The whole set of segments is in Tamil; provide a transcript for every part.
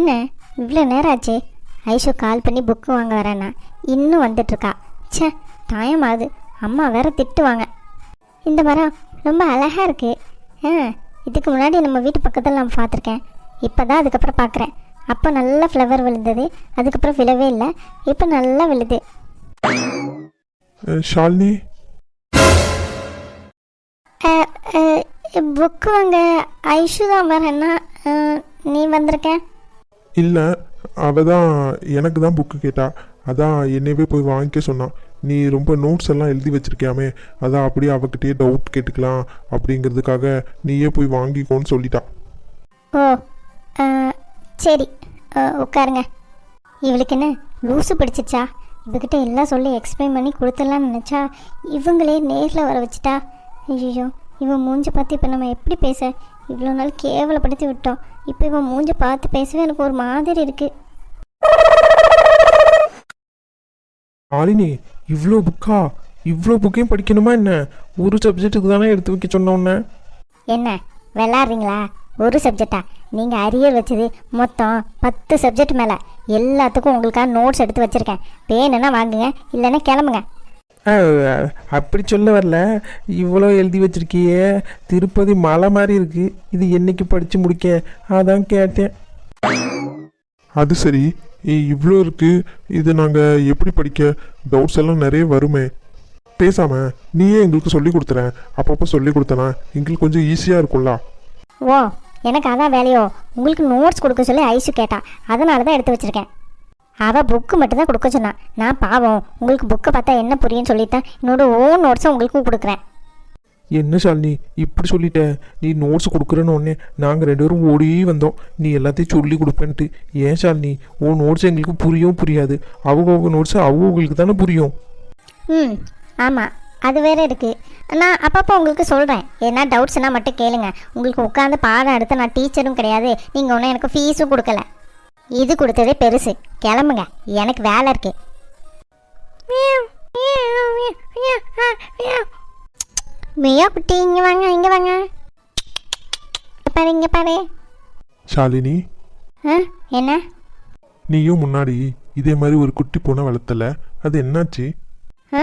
என்ன? இவ்வளோ நேரம் ஆச்சு ஐஷு கால் பண்ணி புக்கு வாங்க வரேன்னா இன்னும் வந்துட்டுருக்கா. ச்சே டைம் ஆகுது அம்மா வேற திட்டுவாங்க. இந்த மரம் ரொம்ப அழகாக இருக்குது ஆ இதுக்கு முன்னாடி நம்ம வீட்டு பக்கத்தில் நான் பார்த்துருக்கேன். இப்போ தான் அதுக்கப்புறம் பார்க்குறேன். அப்போ நல்லா ஃப்ளவர் விழுந்தது. அதுக்கப்புறம் விழவே இல்லை. இப்போ நல்லா விழுது. ஷாலினி? புக்கு வாங்க. ஐஷு தான் வரேன்னா நீ வந்திருக்க? இல்லை அவள் தான் எனக்கு தான் புக்கு கேட்டா. அதான் என்னையவே போய் வாங்கிக்க சொன்னான் நீ ரொம்ப நோட்ஸ் எல்லாம் எழுதி வச்சிருக்கியாமே அதான் அப்படியே அவகிட்டயே டவுட் கேட்டுக்கலாம் அப்படிங்கிறதுக்காக நீயே போய் வாங்கிக்கோன்னு சொல்லிட்டா. ஓ ஆ, சரி ஆ, உட்காருங்க. இவளுக்கு என்ன லூசு பிடிச்சிச்சா? இவகிட்ட எல்லாம் சொல்லி எக்ஸ்பிளைன் பண்ணி கொடுத்துடலாம்னு நினச்சா இவங்களே நேரில் வர வச்சுட்டா. ஐயோ இவன் மூஞ்ச பார்த்து இப்போ நம்ம எப்படி பேச இவ்வளோ நாள் கேவலப்படுத்தி விட்டோம். இப்போ இவன் மூஞ்ச பார்த்து பேசவே எனக்கு ஒரு மாதிரி இருக்குது ஆலினி இவ்வளோ புக்கா? இவ்வளோ புக்கையும் படிக்கணுமா என்ன? ஒரு சப்ஜெக்ட்டுக்கு தானே எடுத்து வைக்க சொன்னோன்னே என்ன? விளாட்றீங்களா ஒரு சப்ஜெக்டா நீங்கள் அரியர் வச்சது மொத்தம் பத்து சப்ஜெக்ட் மேலே. எல்லாத்துக்கும் உங்களுக்காக நோட்ஸ் எடுத்து வச்சுருக்கேன். வேணும்னா வாங்குங்க இல்லைன்னா கிளம்புங்க. அப்படி சொல்ல வரல. இவ்வளோ எழுதி வச்சிருக்கியே. திருப்பதி மலை மாதிரி இருக்கு. இது என்னைக்கு படித்து முடிக்க? அதான் கேட்டேன். அது சரி. இவ்வளோ இருக்கு. இது நாங்கள் எப்படி படிக்க? டவுட்ஸ் எல்லாம் நிறைய வருமே. பேசாம நீயே எங்களுக்கு சொல்லி கொடுத்துறேன். அப்பப்போ சொல்லி கொடுத்தனா எங்களுக்கு கொஞ்சம் ஈஸியாக இருக்கும்ல. ஓ எனக்கு அதான் வேலையோ. உங்களுக்கு நோட்ஸ் கொடுக்க சொல்லி ஐஷு கேட்டா. அதனால தான் எடுத்து வச்சிருக்கேன். அவள் புக்கு மட்டும் தான் கொடுக்க சொன்னான் நான் பாவம் உங்களுக்கு புக்கை பார்த்தா என்ன புரியும்னு சொல்லித்தான் என்னோட ஓன் நோட்ஸை உங்களுக்கும் கொடுக்குறேன். என்ன ஷாலினி இப்படி சொல்லிட்ட? நீ நோட்ஸ் கொடுக்குறேன்னு உடனே நாங்கள் ரெண்டு பேரும் ஓடி வந்தோம். நீ எல்லாத்தையும் சொல்லி கொடுப்பேன்ட்டு. ஏன் ஷாலினி? உன் நோட்ஸ் எங்களுக்கு புரியவும் புரியாது. அவங்க அவங்க நோட்ஸ் அவங்களுக்கு தானே புரியும். ம் ஆமாம் அது வேற இருக்குது நான் அப்பப்போ உங்களுக்கு சொல்கிறேன் ஏன்னா டவுட்ஸ்னால் மட்டும் கேளுங்க. உங்களுக்கு உட்காந்து பாடம் எடுத்து நான் டீச்சரும் கிடையாது. நீங்கள் ஒன்றும் எனக்கு ஃபீஸும் கொடுக்கல. இது கொடுத்ததே பெருசு. கிளம்புங்க. எனக்கு வேலை இருக்கு. மியா குட்டி இங்கே வாங்க இங்கே வாங்க. இங்க பாரு இங்கே பாரு. ஷாலினி ஆ என்ன? நீயும் முன்னாடி இதே மாதிரி ஒரு குட்டி பூனை வளர்த்தல. அது என்னாச்சு? ஆ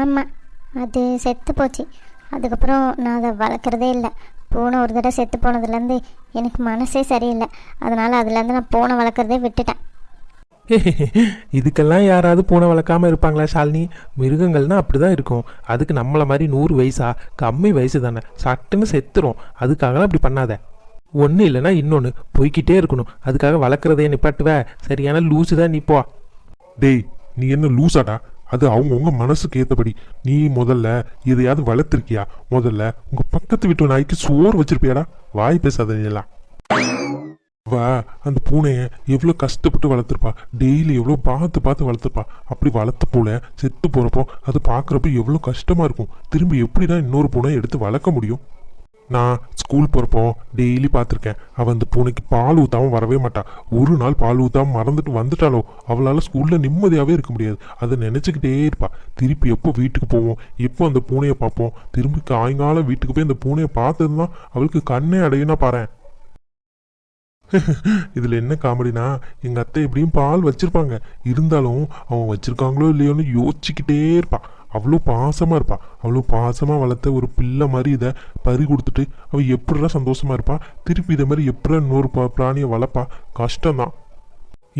ஆமாம் அது செத்து போச்சு. அதுக்கப்புறம் நான் அதை வளர்க்குறதே இல்லை. பூனை ஒரு தடவை செத்து போனதுலேருந்து எனக்கு மனசே சரியில்லை. அதனால் அதுலேருந்து நான் பூனை வளர்க்குறதே விட்டுட்டேன். இதுக்கெல்லாம் யாராவது பூனை வளர்க்காம இருப்பாங்களா ஷாலினி? மிருகங்கள்னா அப்படிதான் இருக்கும். அதுக்கு நம்மள மாதிரி நூறு வயசா கம்மி வயசு தானே. சட்டுன்னு செத்துரும். அதுக்காகலாம் அப்படி பண்ணாத. ஒன்று இல்லைன்னா இன்னொன்று போய்க்கிட்டே இருக்கணும். அதுக்காக வளர்க்குறதே நிப்பாட்டுவ. சரியான லூசு தான் நீ போ. டேய் நீ என்ன லூசாடா? அது அவங்கவுங்க மனசுக்கு ஏற்றபடி நீ முதல்ல எதையாவது வளர்த்துருக்கியா? முதல்ல உங்க பக்கத்து வீட்டு நாய்க்கு சோறு வச்சிருப்பியாடா? வாய் பேசாத நீலாம் வா அந்த பூனையை எவ்வளோ கஷ்டப்பட்டு வளர்த்துருப்பா. டெய்லி எவ்வளோ பார்த்து பார்த்து வளர்த்துருப்பா. அப்படி வளர்த்த பூனை செத்து போகிறப்போ அது பார்க்குறப்ப எவ்வளோ கஷ்டமா இருக்கும். திரும்பி எப்படிடா இன்னொரு பூனை எடுத்து வளர்க்க முடியும்? நான் ஸ்கூல் போகிறப்போ டெய்லி பார்த்துருக்கேன். அவள் அந்த பூனைக்கு பால் ஊற்றாமல் வரவே மாட்டாள் ஒரு நாள் பால் ஊற்றாமல் மறந்துட்டு வந்துட்டாலோ அவளால் ஸ்கூலில் நிம்மதியாகவே இருக்க முடியாது. அதை நினச்சிக்கிட்டே இருப்பாள் திருப்பி எப்போ வீட்டுக்கு போவோம்? எப்போ அந்த பூனையை பார்ப்போம்? திரும்பி சாயங்காலம் வீட்டுக்கு போய் அந்த பூனையை பார்த்தது தான் அவளுக்கு கண்ணே அடையுனா பாரு இதில் என்ன காமெடினா எங்கள் அத்தை எப்படியும் பால் வச்சிருப்பாங்க. இருந்தாலும் அவன் வச்சிருக்காங்களோ இல்லையோன்னு யோசிச்சுக்கிட்டே இருப்பான் அவ்வளோ பாசமாக இருப்பா. அவ்வளோ பாசமாக வளர்த்த ஒரு பிள்ளை மாதிரி இதை பறி கொடுத்துட்டு அவள் எப்படிடா சந்தோஷமா இருப்பா? திருப்பி இதை மாதிரி எப்படா இன்னொரு பா பிராணியை வளர்ப்பா? கஷ்டம்தான்.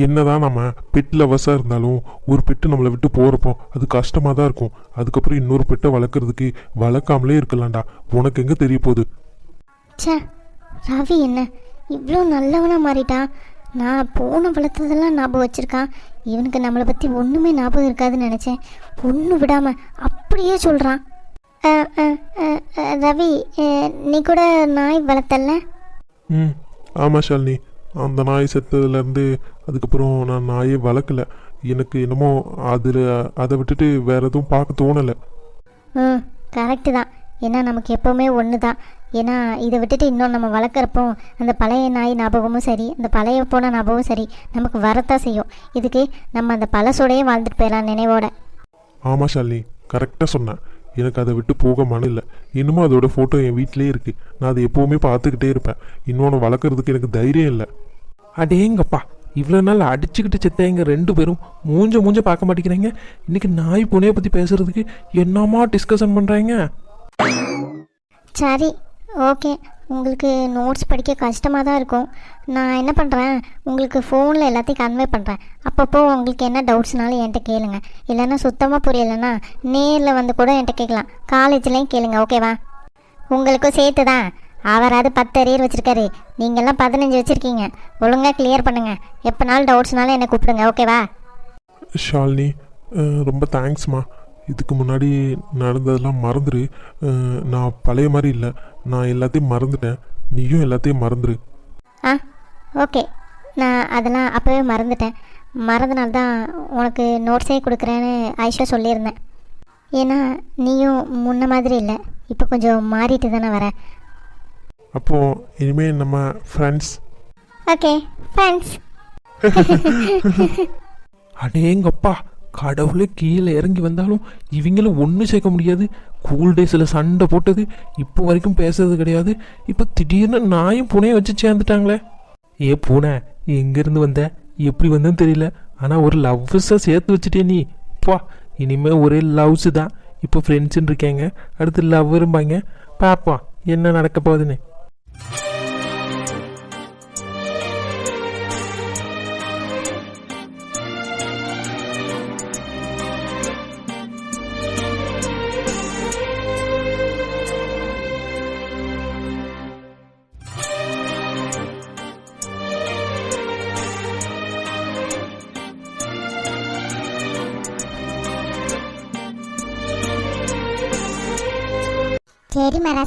என்னதான் நம்ம பெட் லவர்ஸாக இருந்தாலும் ஒரு பெட்டு நம்மளை விட்டு போகிறப்போ அது கஷ்டமாக தான் இருக்கும். அதுக்கப்புறம் இன்னொரு பெட்டை வளர்க்குறதுக்கு வளர்க்காமலே இருக்கலாம்டா. உனக்கு எங்கே தெரிய போகுது? ரவி என்ன இவ்வளோ நல்லவனா மாறிட்டான் நான் பூனை வளர்த்ததெல்லாம் ஞாபகம் வச்சுருக்கான். இவனுக்கு நம்மளை பற்றி ஒன்றுமே ஞாபகம் இருக்காதுன்னு நினச்சேன். ஒன்று விடாமல் அப்படியே சொல்கிறான் ரவி நீ கூட நாய் வளர்த்தல்ல? ம் ஆமாம் ஷாலினி. அந்த நாய் செத்ததுலேருந்து அதுக்கப்புறம் நான் நாயே வளர்க்கல. எனக்கு என்னமோ அதில் அதை விட்டுட்டு வேற எதுவும் பார்க்க தோணலை. ம் கரெக்டு தான். ஏன்னா நமக்கு எப்போவுமே ஒன்று தான் ஏன்னா இதை விட்டுட்டு இன்னும் நம்ம வளர்க்குறப்போ அந்த பழைய நாய் ஞாபகமும் சரி அந்த பழைய போன ஞாபகமும் சரி நமக்கு வரத்தான் செய்யும். இதுக்கு நம்ம அந்த பழசோடையே வாழ்ந்துட்டு போயிடலாம் நினைவோட. ஆமாம் ஷாலினி. கரெக்டாக சொன்னேன் எனக்கு அதை விட்டு போக மனம் இல்லை. இன்னமும் அதோட ஃபோட்டோ என் வீட்டிலே இருக்குது நான் அதை எப்போவுமே பார்த்துக்கிட்டே இருப்பேன். இன்னொன்று வளர்க்குறதுக்கு எனக்கு தைரியம் இல்லை. அடேங்கப்பா இவ்வளோ நாள் அடிச்சுக்கிட்டு செத்தேங்க ரெண்டு பேரும் மூஞ்ச மூஞ்ச பார்க்க மாட்டேங்கிறீங்க. இன்னைக்கு நாய் புனையை பற்றி பேசுறதுக்கு என்னமா டிஸ்கஷன் பண்ணுறாங்க சரி ஓகே. உங்களுக்கு நோட்ஸ் படிக்க கஷ்டமாக தான் இருக்கும். நான் என்ன பண்ணுறேன் உங்களுக்கு ஃபோனில் எல்லாத்தையும் கன்வே பண்ணுறேன் அப்பப்போ உங்களுக்கு என்ன டவுட்ஸ்னாலும் என்கிட்ட கேளுங்க. இல்லைன்னா சுத்தமாக புரியலைன்னா நேரில் வந்து கூட என்கிட்ட கேட்கலாம். காலேஜ்லேயும் கேளுங்க ஓகேவா உங்களுக்கும் சேர்த்து தான். அவராது பத்து அரியர் வச்சுருக்காரு. நீங்கள்லாம் பதினஞ்சு வச்சுருக்கீங்க. ஒழுங்காக கிளியர் பண்ணுங்கள் எப்போனாலும் டவுட்ஸ்னாலும் என்னை கூப்பிடுங்க ஓகேவா ஷாலினி ரொம்ப தேங்க்ஸ்மா இதுக்கு முன்னாடி நடந்ததெல்லாம் மறந்துரு. அஹ், நான் பழைய மாதிரி இல்லை. நான் எல்லாத்தையும் மறந்துட்டேன். நீயும் எல்லாத்தையும் மறந்துரு. ஆ ஓகே. நான் அதெல்லாம் அப்போவே மறந்துட்டேன். மறந்தனால தான் உனக்கு நோட்ஸே கொடுக்குறேன்னு ஆயிஷா சொல்லியிருந்தேன். ஏன்னா நீயும் முன்ன மாதிரி இல்லை. இப்போ கொஞ்சம் மாறிட்டு தானே வர. அப்போ இனிமே நம்ம ஃப்ரெண்ட்ஸ் ஓகே தேங்க்ஸ் அடேங்கப்பா. கடவுளே கீழே இறங்கி வந்தாலும் இவங்களும் ஒன்றும் சேர்க்க முடியாது. கூல் டேஸில் சண்டை போட்டது. இப்போ வரைக்கும் பேசுறது கிடையாது. இப்போ திடீர்னு நாயும் புனையை வச்சு சேர்ந்துட்டாங்களே. ஏ பூனை எங்கேருந்து வந்த? எப்படி வந்தேன்னு தெரியல. ஆனால் ஒரு லவ்ஸாக சேர்த்து வச்சுட்டே நீ. பா இனிமேல் ஒரே லவ்ஸு தான். இப்போ ஃப்ரெண்ட்ஸுன்னு இருக்கேங்க. அடுத்து லவ்வரும்பாங்க பார்ப்போம் என்ன நடக்க போகுதுன்னு.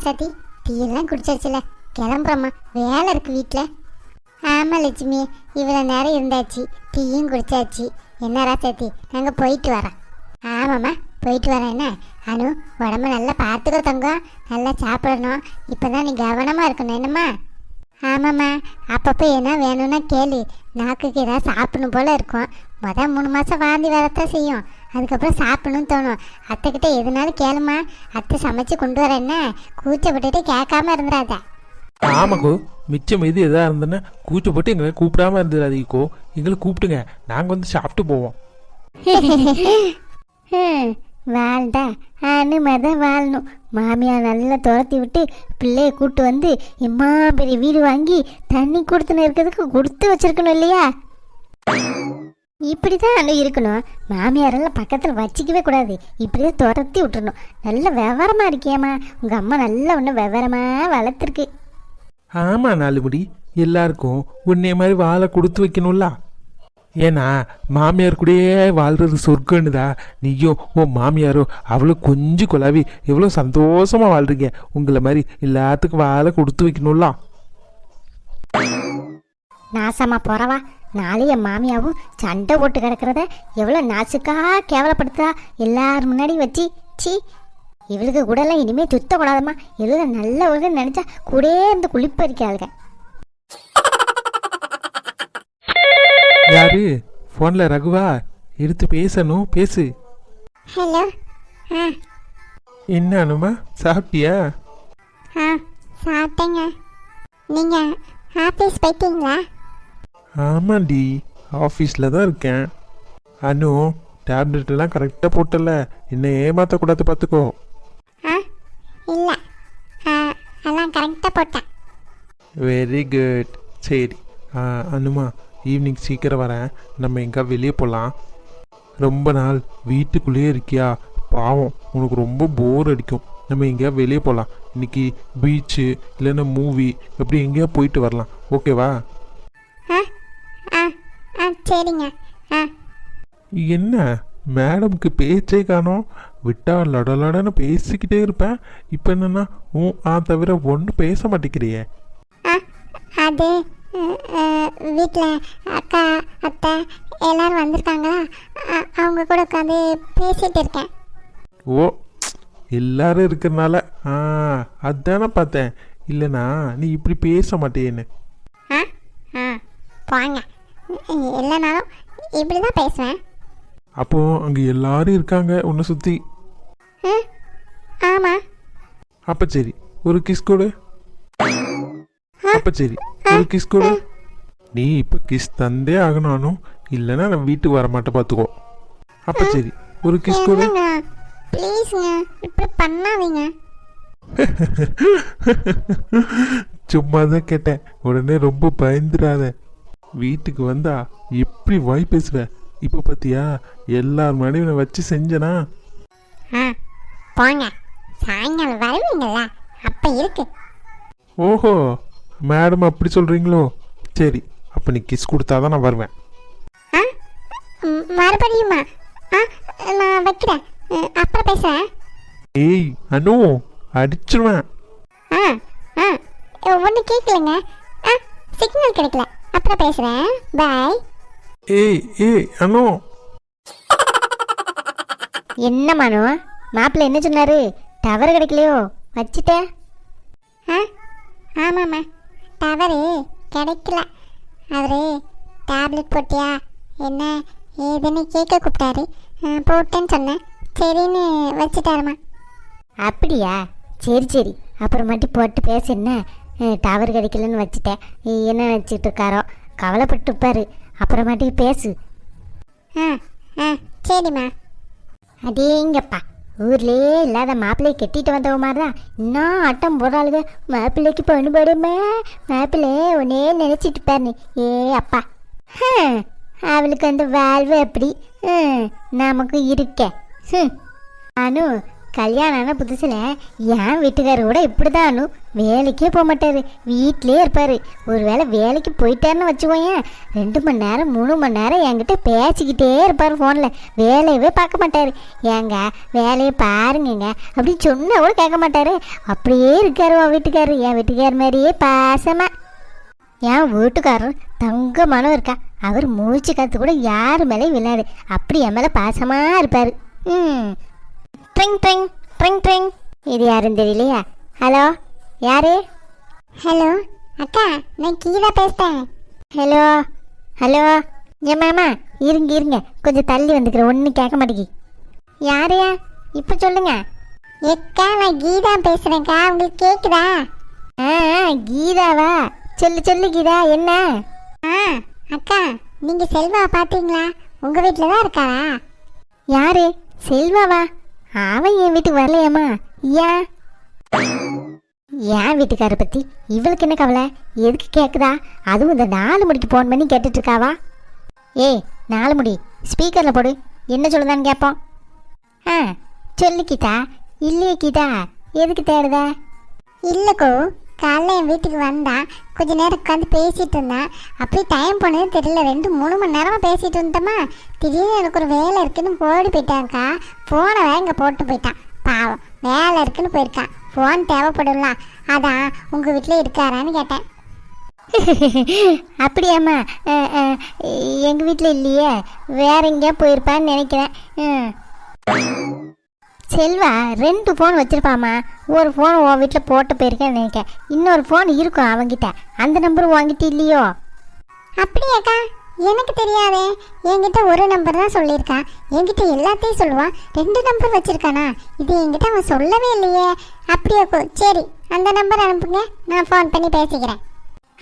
சரிம்மா டீயெல்லாம் குடிச்சாச்சுல. கிளம்புறோம்மா. வேலை இருக்கு வீட்டில் ஆமாம் லட்சுமி. இவ்வளோ நேரம் இருந்தாச்சு. டீயும் குடிச்சாச்சு. என்ன ராசாத்தி நாங்கள் போயிட்டு வரோம். ஆமாம்மா போயிட்டு வரேன் என்ன? அனு உடம்ப நல்லா பார்த்துக்கோ தங்கம். நல்லா சாப்பிடணும். இப்போ தான் நீ கவனமாக இருக்கணும். என்னம்மா? ஆமாம்மா. அப்பப்போ என்ன வேணும்னா கேளு. நாக்குக்கு ஏதாவது சாப்பிடணும் போல் இருக்கும். மொதல் மூணு மாதம் வாந்தி வரத்தான் செய்யும். அதுக்கப்புறம் சாப்பிடணும்னு தோணும். அத்தைக்கிட்ட எதுனாலும் கேளுமா அத்தை சமைச்சு கொண்டு வரேன் என்ன? கூச்சப்பட்டுட்டு கேட்காம இருந்துடாத ஆமாக்கோ மிச்சம் இது எதாக இருந்ததுன்னா கூச்சப்பட்டு எங்களை கூப்பிடாம இருந்துடாதீக்கோ எங்களை கூப்பிட்டுங்க நாங்கள் வந்து சாப்பிட்டு போவோம். வாழ்ந்தா. அனுமதி வாழணும். மாமியார் நல்லா துரத்தி விட்டு பிள்ளைய கூட்டு வந்து எம்மா பெரிய வீடு வாங்கி தண்ணி கொடுத்துன்னு இருக்கிறதுக்கு கொடுத்து வச்சிருக்கணும் இல்லையா? இப்படி தான் அனு இருக்கணும். மாமியாரெல்லாம் பக்கத்தில் வச்சிக்கவே கூடாது. இப்படியே துரத்தி விட்டுறணும். நல்ல விவரமாக இருக்கியாம்மா. உங்கள் அம்மா நல்லா ஒன்று விவரமாக வளர்த்துருக்கு. ஆமாம் நாலுமுடி எல்லாருக்கும் உன்னைய மாதிரி வாழை கொடுத்து வைக்கணும்ல. ஏன்னா மாமியார் கூடயே வாழ்றது சொர்க்கன்னுதா. நீயும் உன் மாமியாரோ அவ்வளோ கொஞ்சம் குழாவி எவ்வளோ சந்தோஷமா வாழ்றீங்க. உங்களை மாதிரி எல்லாத்துக்கும் வாழை கொடுத்து வைக்கணும்ல. நாசமா போறவா. நாளை என் மாமியாவும் சண்டை போட்டு கிடக்கிறத எவ்வளோ நாசுக்கா கேவலப்படுத்துதா எல்லார் முன்னாடி வச்சு சி இவளுக்கு கூடலாம் இனிமேல் சுத்தக்கூடாதம்மா இவளுக்கு நல்ல ஒரு நினச்சா கூடயே இருந்து குளிப்பறிக்காளுங்க யாரு? ஃபோனில் ரகுவா எடுத்து பேசணும் பேசு. ஹலோ ஆ. என்ன அனுமா சாப்பிட்டியா? ஆ சாப்பிட்டேங்க. நீங்கள் ஆஃபீஸ் போயிட்டீங்களா? ஆமாண்டி ஆஃபீஸில் தான் இருக்கேன். அனு டேப்லெட் எல்லாம் கரெக்டாக போட்டல. என்ன ஏமாற்றக்கூடாது பார்த்துக்கோ இல்லை. கரெக்டாக போட்டேன். வெரி குட் சரி. ஆ, அனுமா ஈவினிங் சீக்கிரம் வரேன். நம்ம எங்கே வெளியே போகலாம் ரொம்ப நாள் வீட்டுக்குள்ளேயே இருக்கியா? பாவம் உனக்கு ரொம்ப போர் அடிக்கும். நம்ம எங்கேயா வெளியே போகலாம் இன்னைக்கு பீச்சு இல்லைன்னா மூவி எப்படி எங்கேயா போயிட்டு வரலாம். ஓகேவா சரிங்க. ஆ. என்ன? மேடம்க்கு பேச்சே காணோம். விட்டா லடலடன்னு பேசிக்கிட்டே இருப்பேன். இப்போ என்னன்னா ஊ ஆ தவிர ஒன்றும் பேச மாட்டேங்கிறியே. ஆ அது வீட்டில் அக்கா அத்தை எல்லாரும் வந்திருக்காங்களா? அவங்க கூட உட்காந்து பேசிகிட்டு இருக்கேன். ஓ எல்லாரும் இருக்கிறனால ஆ அதானே பார்த்தேன். இல்லைனா நீ இப்படி பேச மாட்டேன்னு. ஆ ஆ போங்க எல்லா நாளும் இப்படி தான் பேசுவேன். அப்போ அங்கே எல்லாரும் இருக்காங்க உன்னை சுற்றி ம் ஆமாம் அப்போ சரி ஒரு கிஸ் கொடு. அப்போ சரி ஒரு கிஸ் கொடு. நீ இப்போ கிஸ் தந்தே ஆகணும் இல்லைன்னா நான் வீட்டுக்கு வர மாட்டேன் பார்த்துக்கோ. அப்போ சரி ஒரு கிஸ் கொடு. ப்ளீஸுங்க இப்படி பண்ணாதீங்க. சும்மா தான் கேட்டேன். உடனே ரொம்ப பயந்துடாத வீட்டுக்கு வந்தா எப்படி வாய் பேசுவ? இப்போ பார்த்தியா எல்லார் மனைவி நான் வச்சு செஞ்சனா? ஆ போங்க. சாயங்காலம் வருவீங்கல்ல அப்போ இருக்கு. ஓஹோ மேடம் அப்படி சொல்கிறீங்களோ சரி அப்போ நீ கிஸ் கொடுத்தாதான் நான் வருவேன். மறுபடியுமா? ஆ நான் வைக்கிறேன். அப்புறம் பேசுகிறேன் ஏய் அனு அடிச்சிருவேன். ஆ ஆ ஒன்றும் கேட்கலங்க ஆ சிக்னல் கிடைக்கல. அப்புறம் பேசுகிறேன் பாய் ஏய் ஏய் அனு. என்ன மனு? மாப்பிள்ளை என்ன சொன்னாரு? டவர் கிடைக்கலையோ? வச்சுட்டேன். ஆ? ஆமாம்மா. டவரு கிடைக்கல. அவரு டேப்லெட் போட்டியா? என்ன? ஏதுன்னு கேட்க கூப்பிட்டாரு. போட்டேன்னு சொன்னேன். சரின்னு வச்சுட்டாருமா அப்படியா? சரி சரி. அப்புறமாட்டி போட்டு பேச என்ன? டவர் கிடைக்கலன்னு வச்சுட்டேன். என்ன நினச்சிட்டு இருக்காரோ? கவலைப்பட்டு இருப்பாரு அப்புறமாட்டி பேசு. ஆ ஆ சரிம்மா. அடேங்கப்பா ஊர்லயே இல்லாத மாப்பிள்ளையை கெட்டிட்டு வந்தவ மாதிரி தான் இன்னும் ஆட்டம் போடுறாளுங்க. மாப்பிள்ளைக்கு பொண்ணு போடுமே மாப்பிள்ளை உன்னே நினச்சிட்டு பாருன்னு ஏ அப்பா. அவளுக்கு அந்த வாழ்வு எப்படி? ஹம், நமக்கு இருக்க. ஹம். அனு கல்யாணம் ஆன புதுசில் என் கூட இப்படி தான் வேலைக்கே போக மாட்டார். வீட்டிலே இருப்பார். ஒரு வேளை வேலைக்கு போயிட்டாருன்னு வச்சுக்கோயேன். ரெண்டு மணி நேரம் மூணு மணி நேரம் என்கிட்ட பேசிக்கிட்டே இருப்பார் ஃபோனில் வேலையவே பார்க்க மாட்டார். ஏங்க வேலையை பாருங்கங்க அப்படின்னு சொன்னால் கூட கேட்க மாட்டார். அப்படியே இருக்கார் உன் வீட்டுக்காரர் என் வீட்டுக்கார் மாதிரியே பாசமாக என் வீட்டுக்காரர் தங்க மனம் இருக்கா. அவர் மூச்சு காத்து கூட யார் மேலேயும் விழாது. அப்படி என் மேலே பாசமாக இருப்பார். ம். ட்ரிங் ட்ரிங் ட்ரிங் ட்ரிங் இது யாருன்னு தெரியலையா? ஹலோ யாரு? ஹலோ அக்கா நான் கீதா பேசுகிறேன் ஹலோ ஹலோ ஏன் மாமா இருங்க இருங்க. கொஞ்சம் தள்ளி வந்துக்கிறேன் ஒன்றும் கேட்க மாட்டேங்கி. யாரையா இப்போ சொல்லுங்க. எக்கா நான் கீதா பேசுகிறேன்க்கா உங்களுக்கு கேட்குதா ஆ, கீதாவா? சொல்லு சொல்லு கீதா. என்ன? ஆ அக்கா நீங்கள் செல்வா பார்த்தீங்களா? உங்கள் வீட்டில் தான் இருக்காரா? யாரு? செல்வாவா? அவன் என் வீட்டுக்கு வரலையாம்மா? ஏன் என் வீட்டுக்கார பத்தி இவளுக்கு என்ன கவலை? எதுக்கு கேக்குதா? அதுவும் இந்த நாலு முடிக்கு ஃபோன் பண்ணி கேட்டுட்டு இருக்காவா ஏய் நாலு முடி ஸ்பீக்கர்ல போடு. என்ன சொல்லுதான்னு கேட்போம் ஆ சொல்லு கீதா. இல்லையே கீதா. எதுக்கு தேடுத? இல்லைக்கோ காலைல என் வீட்டுக்கு வந்தான் கொஞ்ச நேரம் உட்காந்து பேசிட்டு இருந்தான் அப்படியே டைம் போனது தெரியல ரெண்டு மூணு மணி நேரமாக பேசிட்டு இருந்தோமா திடீர்னு எனக்கு ஒரு வேலை இருக்குன்னு ஓடி போயிட்டான்க்கா ஃபோனை இங்கே போட்டு போயிட்டான். பாவம் வேலை இருக்குன்னு போயிருக்கான். ஃபோன் தேவைப்படும்ல. அதான் உங்கள் வீட்டில் இருக்காரான்னு கேட்டேன். அப்படியாம்மா. எங்கள் வீட்டில் இல்லையே. வேற எங்கேயா போயிருப்பான்னு நினைக்கிறேன். ம். செல்வா ரெண்டு ஃபோன் வச்சிருப்பாம்மா. ஒரு ஃபோன் உன் வீட்டில் போட்டு போயிருக்கேன்னு நினைக்கிறேன். இன்னொரு ஃபோன் இருக்கும் அவங்கிட்ட அந்த நம்பர் வாங்கிட்டு இல்லையோ? அப்படியாக்கா? எனக்கு தெரியாதே. என்கிட்ட ஒரு நம்பர் தான் சொல்லியிருக்கான் என்கிட்ட எல்லாத்தையும் சொல்லுவான் ரெண்டு நம்பர் வச்சிருக்கானா? இது என்கிட்ட அவன் சொல்லவே இல்லையே. அப்படியாக்கோ சரி அந்த நம்பர் அனுப்புங்க. நான் ஃபோன் பண்ணி பேசிக்கிறேன்.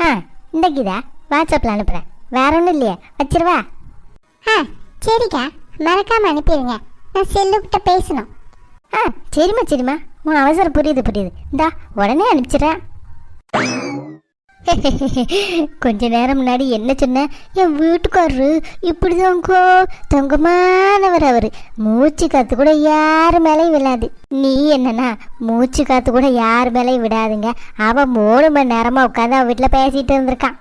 ஆ இந்த கீதா வாட்ஸ்அப்பில் அனுப்புகிறேன் வேற ஒன்றும் இல்லையே. வச்சிருவா? ஆ சரிக்கா. மறக்காம அனுப்பிடுங்க. நான் செல்லுக்கிட்ட பேசணும். ஆ சரிம்மா சரிம்மா. உன் அவசரம் புரியுது புரியுது. இந்தா உடனே அனுப்பிச்சிடறேன். கொஞ்ச நேரம் முன்னாடி என்ன சொன்ன? என் வீட்டுக்காரரு இப்படிதாங்கோ தொங்கமானவர் அவர். மூச்சு காத்து கூட யார் மேலேயும் விழாது. நீ என்னன்னா மூச்சு காத்து கூட யார் மேலேயும் விடாதுங்க. அவன் மூணு மணி நேரமா உட்காந்து அவன் வீட்டில் பேசிட்டு இருந்திருக்கான்.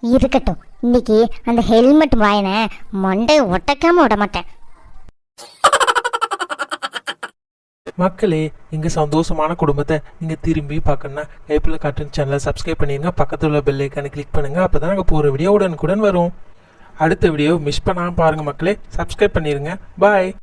இருக்கட்டும். இன்னைக்கு அந்த ஹெல்மெட் வாயினை மண்டை ஒட்டக்காம விட மாட்டேன். மக்களே எங்கள் சந்தோஷமான குடும்பத்தை நீங்கள் திரும்பி பார்க்கணுன்னா கைப்பில் கார்ட்டூன் சேனலை சப்ஸ்கிரைப் பண்ணிடுங்க பக்கத்தில் உள்ள பெல் ஐக்கானை கிளிக் பண்ணுங்கள் அப்போ தான் நாங்கள் போகிற வீடியோ உடனுக்குடன் வரும். அடுத்த வீடியோ மிஸ் பண்ணாமல் பாருங்கள் மக்களே. சப்ஸ்கிரைப் பண்ணிடுங்க பாய்